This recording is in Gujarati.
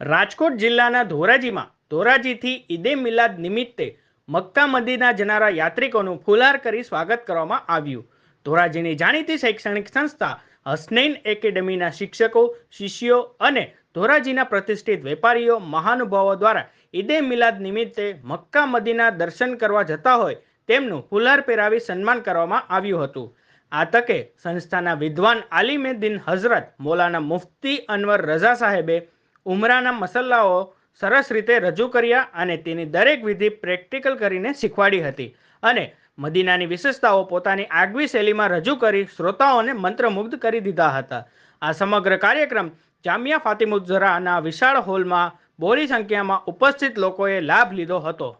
રાજકોટ જિલ્લાના ધોરાજીમાં ધોરાજીથી ઈદે મિલાદ નિમિત્તે મક્કા મદીના જનારા યાત્રિકોનું ફુલાર કરી સ્વાગત કરવામાં આવ્યું. ધોરાજીની જાણીતી શૈક્ષણિક સંસ્થા હસનૈન એકેડેમીના શિક્ષકો, શિષ્યો અને ધોરાજીના પ્રતિષ્ઠિત વેપારીઓ મહાનુભાવો દ્વારા ઈદે મિલાદ નિમિત્તે મક્કા મદીના દર્શન કરવા જતા હોય તેમનું ફુલહાર પહેરાવી સન્માન કરવામાં આવ્યું હતું. આ તકે સંસ્થાના વિદ્વાન આલિમેદ્દીન હઝરત મૌલાના મુફ્તી અનવર રઝા સાહેબે ઉમરાના મસલ્લાઓ સરસ રીતે રજૂ કર્યા અને તેની દરેક વિધિ પ્રેક્ટિકલ કરીને શીખવાડી હતી. અને મદીનાની વિશેષતાઓ પોતાની આગવી શૈલીમાં રજૂ કરી શ્રોતાઓને મંત્રમુગ્ધ કરી દીધા હતા. આ સમગ્ર કાર્યક્રમ જામિયા ફાતિમુઝરાના વિશાળ હોલમાં બોરી સંખ્યામાં ઉપસ્થિત લોકોએ લાભ લીધો હતો.